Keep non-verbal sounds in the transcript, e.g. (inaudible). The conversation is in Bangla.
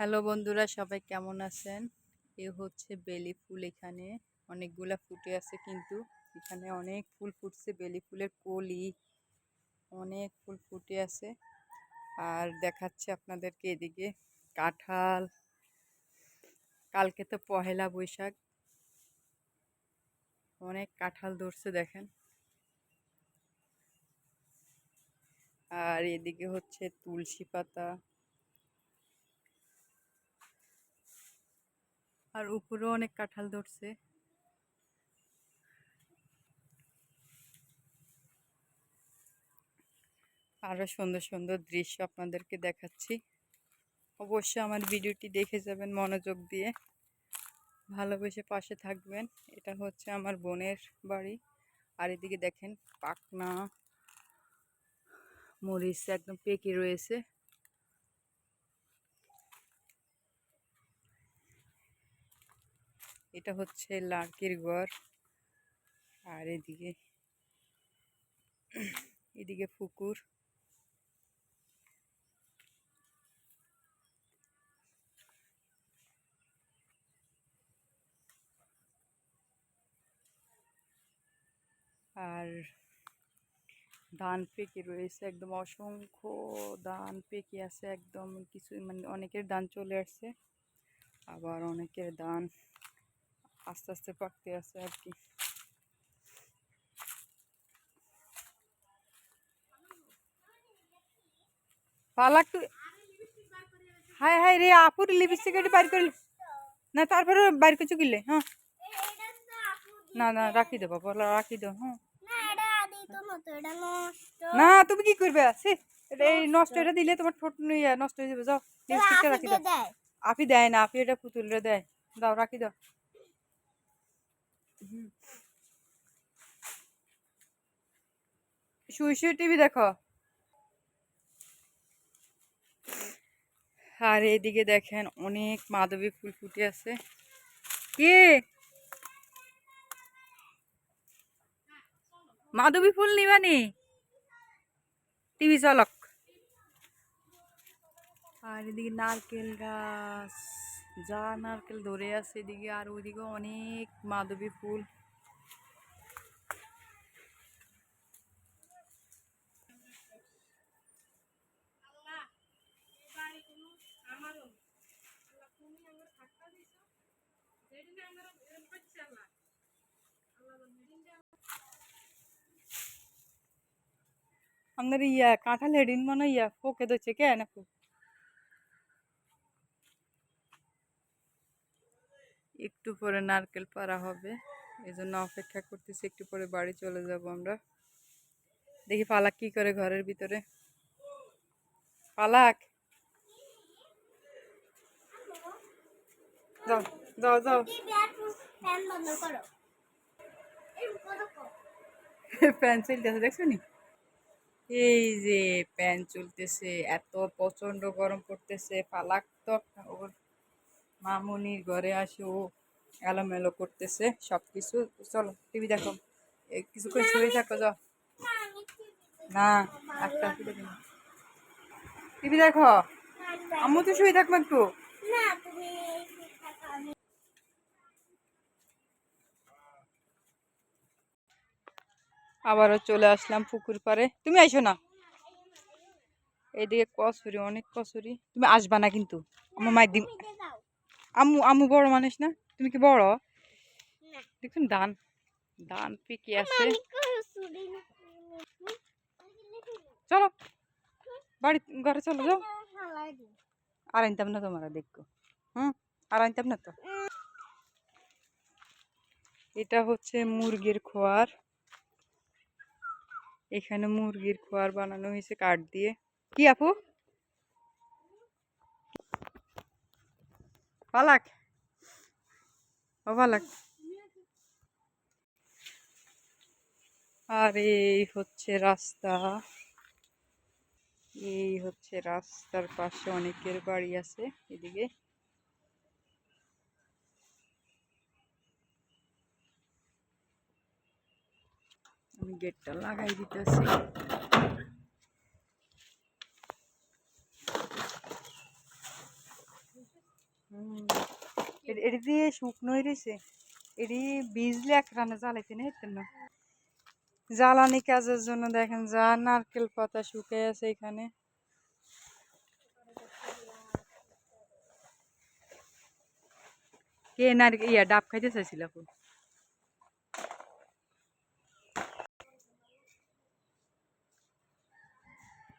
হ্যালো বন্ধুরা, সবাই কেমন আছেন? এ হচ্ছে বেলি ফুল এখানে। অনেকগুলা ফুটে আছে কিন্তু এখানে অনেক ফুল ফুটছে। বেলি ফুলের কলি, অনেক ফুল ফুটে আছে। আর দেখাচ্ছে আপনাদেরকে এদিকে কাঁঠাল, কালকে তো পহেলা বৈশাখ। অনেক কাঁঠাল ধরছে দেখেন। আর এদিকে হচ্ছে তুলসী পাতা। আর উপরেও অনেক কাঁঠাল ধরছে। আরও সুন্দর সুন্দর দৃশ্য আপনাদেরকে দেখাচ্ছি। অবশ্যই আমার ভিডিওটি দেখে যাবেন মনোযোগ দিয়ে। ভালোবেসে পাশে থাকবেন। এটা হচ্ছে আমার বোনের বাড়ি। আর এদিকে দেখেন পাকনা, মরিচ একদম পেকে রয়েছে। এটা হচ্ছে লাড়কির ঘর। আর এদিকে এদিকে পুকুর আর ধান পেকে রয়েছে, একদম অসংখ্য ধান পেকে আছে, একদম কিছু মানে অনেকের ধান চলে আসছে, আবার অনেকের ধান আস্তে আস্তে পাকতে আছে আর কি। পালাক হাই হাই রে আপুর লিপস্টিক এটি বাইর করলি। না তারপরে বাইর করছ কিলে হ্যাঁ। না না রাখি দেবো বলো রাখি দাও হ্যাঁ। না তুমি কি করবে? সে এই নষ্ট এটা দিলে তোমার ঠোঁট নষ্ট হয়ে যাবে যাও লিপস্টিকটা রাখি দাও। আপি দেয় না আপি এটা পুতুলরে দেয়। দাও রাখি দাও। শুয়ে শুয়ে টিভি দেখো। আর এদিকে দেখেন অনেক মাধবী ফুল ফুটে আছে। কে? মাধবী ফুল নিবানি টিভি চলক। আর এদিকে নারকেল গাছ। যা নারকেল ধরে আছে এদিকে, আর ওইদিকে অনেক মাধবী ফুল। আমাদের ইয়া, কাঁঠাল হেডিন মনে ইয়া পোকে ধরছে না একটু পরে নারকেল পাড়া হবে। এই জন্য অপেক্ষা করতেছি একটু পরে বাড়ি চলে যাব আমরা। দেখি পালাক কি করে ঘরের ভিতরে। পালাক। যাও যাও যাও। (laughs) ফ্যান চলতেছে দেখছ নি? এই যে প্যান চলতেছে এত প্রচণ্ড গরম পড়তেছে পালাক তো। ওর মামুনির ঘরে আসে, ও এলোমেলো করতেছে সব কিছু চলো, টিভি দেখো। কিছুক্ষণ শুয়ে থাকো, যাও। না, একটা টিভি দেখো। আম্মু তো শুয়ে থাকব একটু। আবারও চলে আসলাম পুকুর পারে তুমি আইসো না। এইদিকে কসুরি অনেক কসুরি তুমি আসবা না কিন্তু। আমার মায়ের দিন আম্মু আম্মু বড় মানুষ না? তুমি কি বড়? দেখুন ধান ধান পেকে আছে। চলো। বাড়ি ঘরে চলো যাও। আর আনতাম না তোমার দেখো। হুম? আর আনতাম না তো? এটা হচ্ছে মুরগির খোয়ার। এখানে মুরগির খোয়ার বানানো হয়েছে কাঠ দিয়ে। কি আপু? পালাক ও পালাক আর, এই হচ্ছে রাস্তা। এই হচ্ছে রাস্তার পাশে অনেকের বাড়ি আছে এদিকে। আমি গেটটা লাগাই দিতেছি হুম এটি- দিয়ে শুকনো রয়েছে এটি ভিজলে এক রান্না জ্বালাইতে না না। জ্বালানি কাজের জন্য দেখেন যা নারকেল পাতা শুকিয়ে আছে এখানে। কে নারকেল, ইয়া, ডাব খাইতে চাইছিল আপু